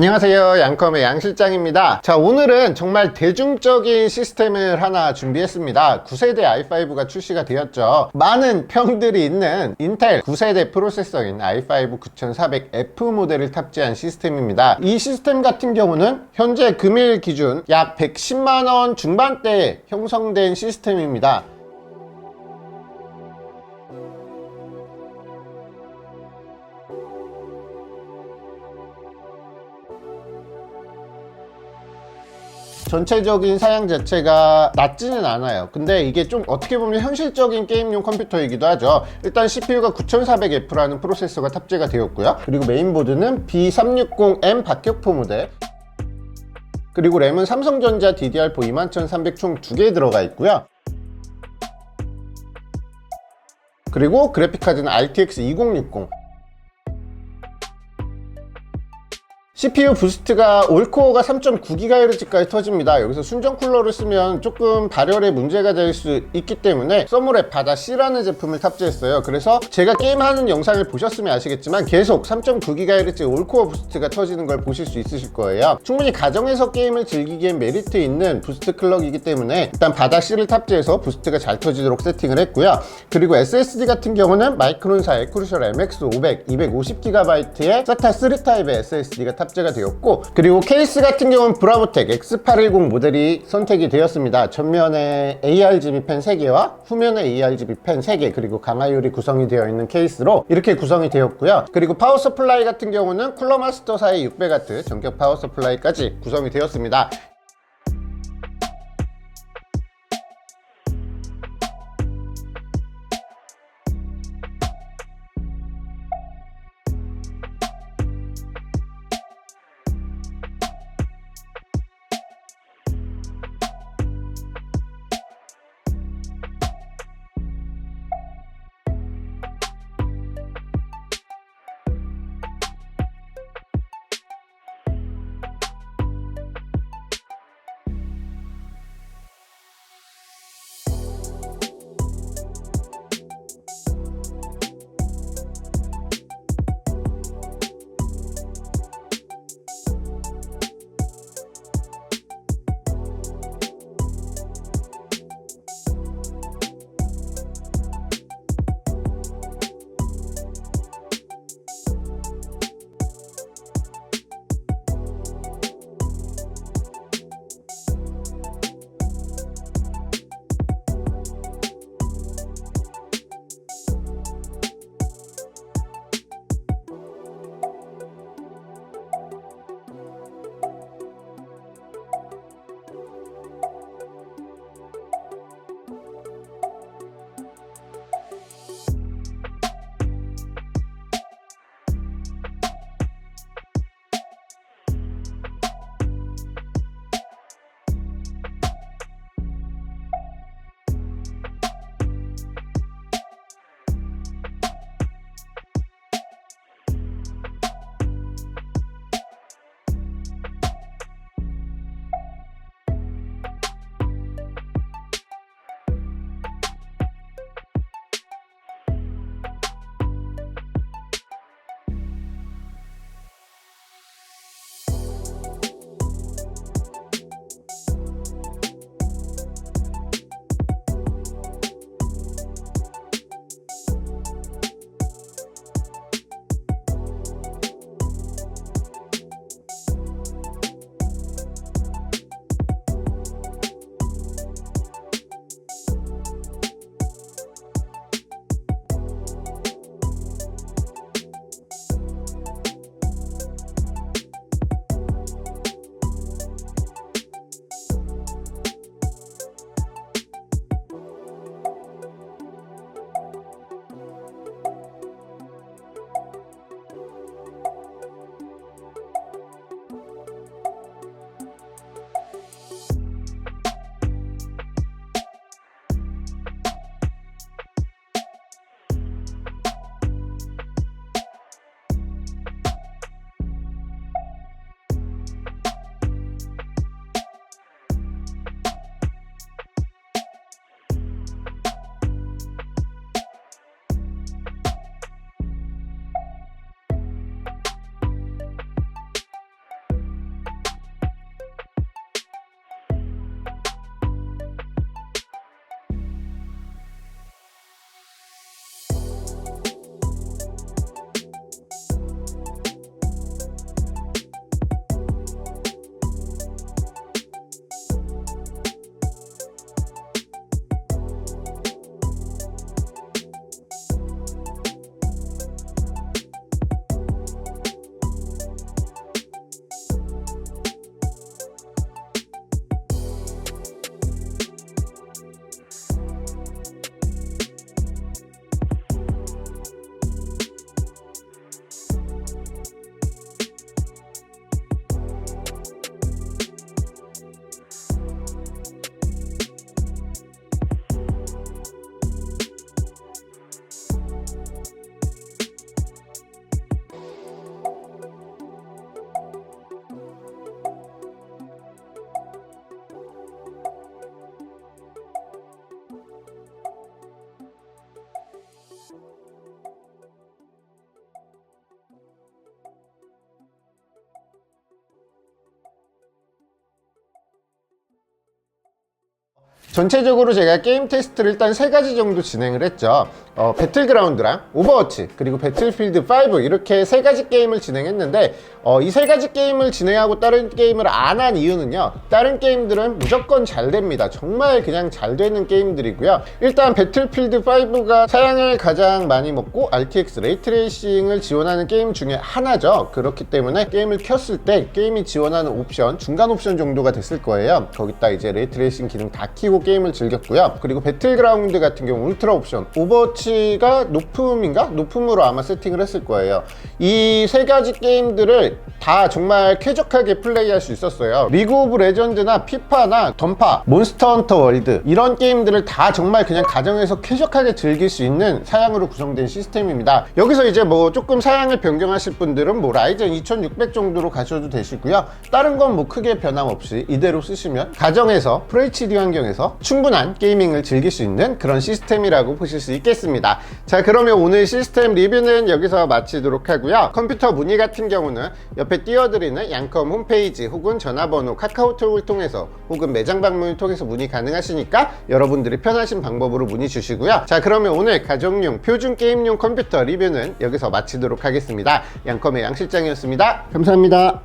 안녕하세요. 양컴의 양실장입니다. 자 오늘은 정말 대중적인 시스템을 하나 준비했습니다. 9세대 i5가 출시가 되었죠. 많은 평들이 있는 인텔 9세대 프로세서인 i5 9400F 모델을 탑재한 시스템입니다. 이 시스템 같은 경우는 현재 금일 기준 약 110만원 중반대에 형성된 시스템입니다 전체적인 사양 자체가 낮지는 않아요. 근데 이게 좀 어떻게 보면 현실적인 게임용 컴퓨터이기도 하죠. 일단 CPU가 9400F라는 프로세서가 탑재가 되었고요. 그리고 메인보드는 B360M 박격포 모델. 그리고 램은 삼성전자 DDR4 21300 총 2개 들어가 있고요. 그리고 그래픽카드는 RTX 2060 CPU 부스트가 올코어가 3.9GHz까지 터집니다. 여기서 순정 쿨러를 쓰면 조금 발열에 문제가 될 수 있기 때문에 써물의 바다 C라는 제품을 탑재했어요. 그래서 제가 게임하는 영상을 보셨으면 아시겠지만 계속 3.9GHz 올코어 부스트가 터지는 걸 보실 수 있으실 거예요. 충분히 가정에서 게임을 즐기기엔 메리트 있는 부스트 클럭이기 때문에 일단 바다 C를 탑재해서 부스트가 잘 터지도록 세팅을 했고요. 그리고 SSD 같은 경우는 마이크론사의 크루셜 MX500 250GB의 SATA 3 타입의 SSD가 탑 탑재가 되었고 그리고 케이스 같은 경우는 브라보텍 X810 모델이 선택이 되었습니다. 전면에 ARGB 펜 3개와 후면에 ARGB 펜 3개 그리고 강화율이 구성이 되어 있는 케이스로 이렇게 구성이 되었고요. 그리고 파워 서플라이 같은 경우는 쿨러 마스터사의 600W 전격 파워 서플라이까지 구성이 되었습니다 전체적으로 제가 게임 테스트를 일단 세 가지 정도 진행을 했죠. 어, 배틀그라운드랑 오버워치 그리고 배틀필드 5 이렇게 세 가지 게임을 진행했는데 어, 이 세 가지 게임을 진행하고 다른 게임을 안 한 이유는요. 다른 게임들은 무조건 잘 됩니다. 정말 그냥 잘 되는 게임들이고요. 일단 배틀필드 5가 사양을 가장 많이 먹고 RTX 레이트레이싱을 지원하는 게임 중에 하나죠. 그렇기 때문에 게임을 켰을 때 게임이 지원하는 옵션 중간 옵션 정도가 됐을 거예요. 거기다 이제 레이트레이싱 기능 다 키고 게임을 즐겼고요. 그리고 배틀그라운드 같은 경우 울트라 옵션 오버워치가 높음인가? 높음으로 아마 세팅을 했을 거예요. 이 세 가지 게임들을 다 정말 쾌적하게 플레이할 수 있었어요. 리그 오브 레전드나 피파나 던파, 몬스터 헌터 월드 이런 게임들을 다 정말 그냥 가정에서 쾌적하게 즐길 수 있는 사양으로 구성된 시스템입니다. 여기서 이제 뭐 조금 사양을 변경하실 분들은 뭐 라이젠 2600 정도로 가셔도 되시고요. 다른 건 뭐 크게 변함 없이 이대로 쓰시면 가정에서 FHD 환경에 서 충분한 게이밍을 즐길 수 있는 그런 시스템이라고 보실 수 있겠습니다. 자, 그러면 오늘 시스템 리뷰는 여기서 마치도록 하고요. 컴퓨터 문의 같은 경우는 옆에 띄워드리는 양컴 홈페이지 혹은 전화번호 카카오톡을 통해서 혹은 매장 방문을 통해서 문의 가능하시니까 여러분들이 편하신 방법으로 문의 주시고요. 자, 그러면 오늘 가정용 표준 게임용 컴퓨터 리뷰는 여기서 마치도록 하겠습니다. 양컴의 양 실장이었습니다. 감사합니다.